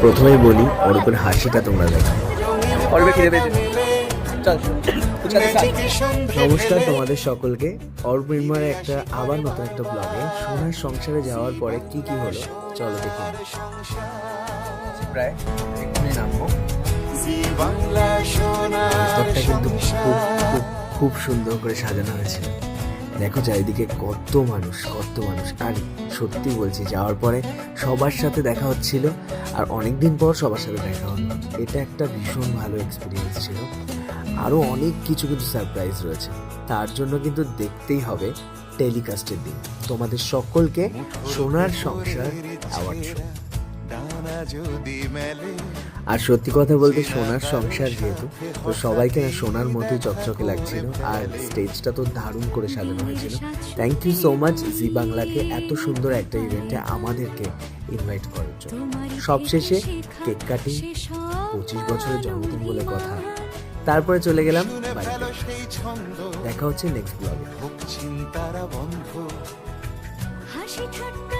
প্রথমেই বলি অরূপের হাসিটা তোমরা দেখো। পেয়েছে। নমস্কার তোমাদের সকলকে। অরূপ নির্মাণের একটা আবার নতুন একটা ব্লগে সোনার সংসারে যাওয়ার পরে কি কি হলো চলো দেখি। প্রায় এক্ষুনি নামবো। কিন্তু খুব খুব খুব সুন্দর করে সাজানো হয়েছে। দেখো চারিদিকে কত মানুষ কত মানুষ। আর, সত্যি বলছি, যাওয়ার পরে সবার সাথে দেখা হচ্ছিল আর অনেক দিন পর সবার সাথে দেখা হলো। এটা একটা ভীষণ ভালো এক্সপিরিয়েন্স ছিল। আরও অনেক কিছু কিছু সারপ্রাইজ রয়েছে। তার জন্য কিন্তু দেখতেই হবে টেলিকাস্টের দিন। তোমাদের সকলকে সোনার সংসার অ্যাওয়ার্ড আর সত্যি কথা বলতে সোনার সংসার যেহেতু তো সবাইকে না সোনার মতোই চকচকে লাগছিল আর স্টেজটা তো দারুণ করে সাজানো হয়েছিল। Thank you so much Zee বাংলাকে এত সুন্দর একটা ইভেন্টে আমাদেরকে ইনভাইট করার জন্য। সবশেষে কেক কাটিং পঁচিশ বছরের জন্মদিন বলে কথা। তারপরে চলে গেলাম দেখা হচ্ছে নেক্সট ব্লগে হাসি জানি